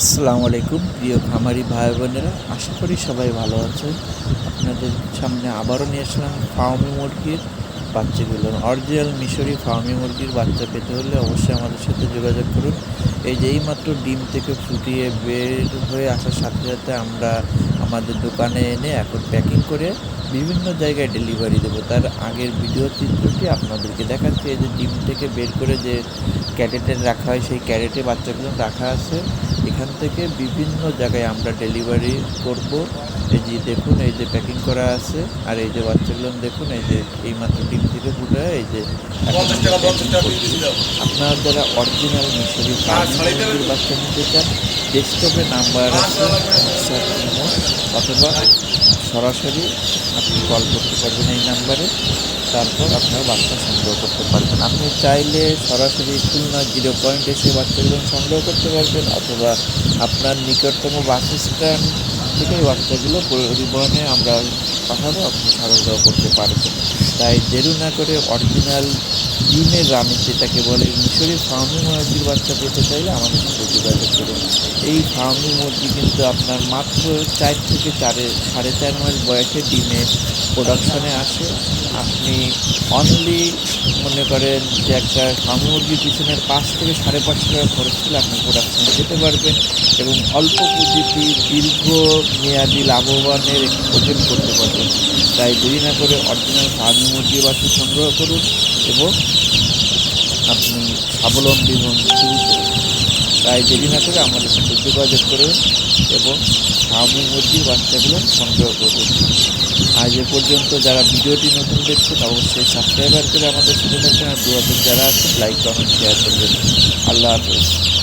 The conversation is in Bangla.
আসসালামু আলাইকুম। প্রিয় খামারি ভাই বোনেরা, আশা করি সবাই ভালো আছেন। আপনাদের সামনে আবারও নিয়ে আসলাম ফার্মি মুরগির বাচ্চাগুলো। অরিজিনাল মিশরি ফার্মি মুরগির বাচ্চা পেতে হলে অবশ্যই আমাদের সাথে যোগাযোগ করুন। এই যে এইমাত্র ডিম থেকে ফুটিয়ে বের হয়ে আসার সাথে সাথে আমরা আমাদের দোকানে এনে এখন প্যাকিং করে বিভিন্ন জায়গায় ডেলিভারি দেবো। তার আগের ভিডিও চিত্রটি আপনাদেরকে দেখাচ্ছি। এই যে ডিম থেকে বের করে যে ক্যারেটে রাখা হয় সেই ক্যারেটে বাচ্চাগুলো রাখা আছে। এখান থেকে বিভিন্ন জায়গায় আমরা ডেলিভারি করব। এই যে দেখুন এই যে প্যাকিং করা আছে। আর এই যে বাচ্চাগুলো দেখুন এই যে এই মাত্র ডিম থেকে ফুটে এই যে আপনারা যারা অরিজিনাল মিশরি বাচ্চা নিতে চান ডেস্কটপে নাম্বার আছে অথবা সরাসরি আপনি কল করতে পারবেন এই নাম্বারে তারপর আপনার বাচ্চা সংগ্রহ করতে পারবেন। আপনি চাইলে সরাসরি খুলনা জিরো পয়েন্ট এসে বাচ্চাগুলো সংগ্রহ করতে পারবেন অথবা আপনার নিকটতম বাস স্ট্যান্ড থেকে বাচ্চাগুলো পরিবহনে আমরা পাঠাবো, আপনি সংগ্রহ করতে পারবেন। তাই দেরি না করে অরিজিনাল ডিমের রানী যেটাকে বলে মিশরি ফার্মি মুরগির বাচ্চা পেতে চাইলে আমাদের সাথে যোগাযোগ করুন। এই ফার্মি মুরগি কিন্তু আপনার মাত্র চার থেকে চারে, সাড়ে চার মাস বয়সে ডিমে প্রোডাকশনে আসে। আপনি অনলি মনে করেন যে একটা ফার্মি মুরগির পিছনে পাঁচ থেকে সাড়ে পাঁচ টাকা খরচ করলে আপনি প্রোডাকশনে যেতে পারবেন এবং অল্প পুঁজিটি দীর্ঘ মেয়াদি লাভবানের ওজন করতে পারবেন। তাই দেরি না করে অরিজিনাল ফার্মি মুরগির বাচ্চা সংগ্রহ করুন। এবং আপনি স্বাবলম্বী হন শুরু করুন। তাই দেরি না করে আমাদের সাথে যোগাযোগ করুন এবং ফার্মি মুরগির বাচ্চাগুলো সংগ্রহ করুন। আজ এ পর্যন্ত যারা ভিডিওটি নতুন দেখছেন, অবশ্যই সাবস্ক্রাইবার করে আমাদের সাথে থাকবেন। আর দু যারা আছেন লাইক কমেন্ট শেয়ার করবেন। আল্লাহ হাফেজ।